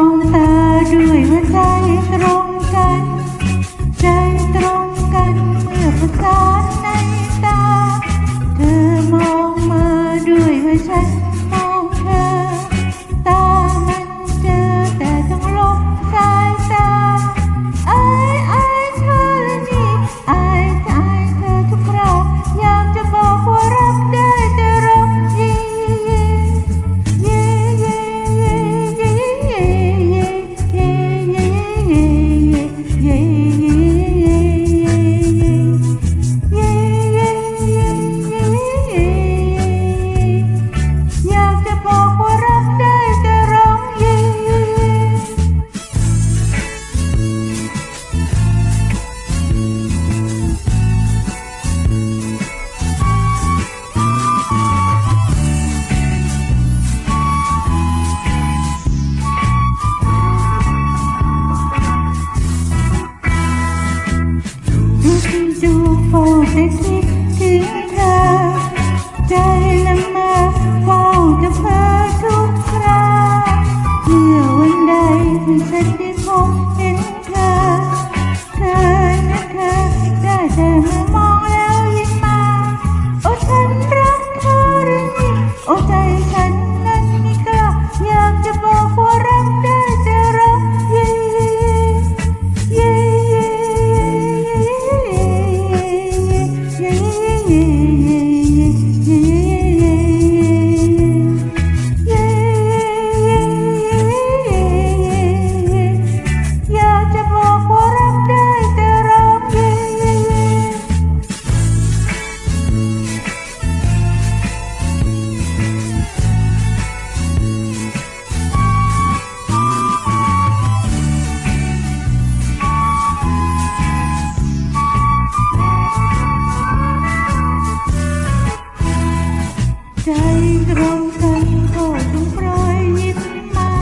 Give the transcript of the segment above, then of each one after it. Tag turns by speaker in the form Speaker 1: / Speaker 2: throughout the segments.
Speaker 1: องตาด้วยหัวใจตรงกัน ใจตรงกันเมื่อประสานในตา เธอมองมาด้วยหัวใจ พูดได้สิถึงเธอ ใจนั้มาเฝ้าจะเธอทุกคราเมื่อวันใดที่ฉันได้พบเห็น ใจตรงกันก็ต้องปล่ยยิ้มมา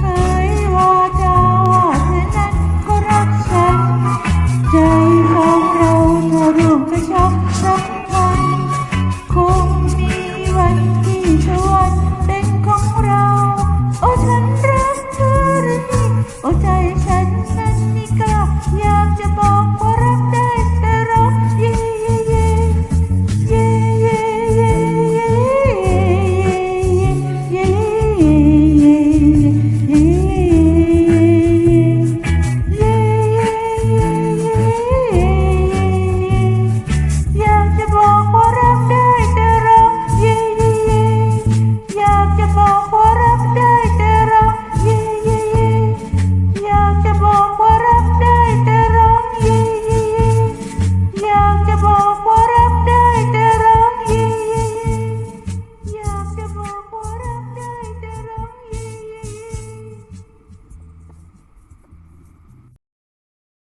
Speaker 1: เอ่ยว่าจะว่าเธอนั้นก็รักฉัน ใจของเราถ้าร่วกรชับสัมพันคงมีวันที่ชวนเป็นของเรา โอ้ฉันรักเธอรือนี่โอ้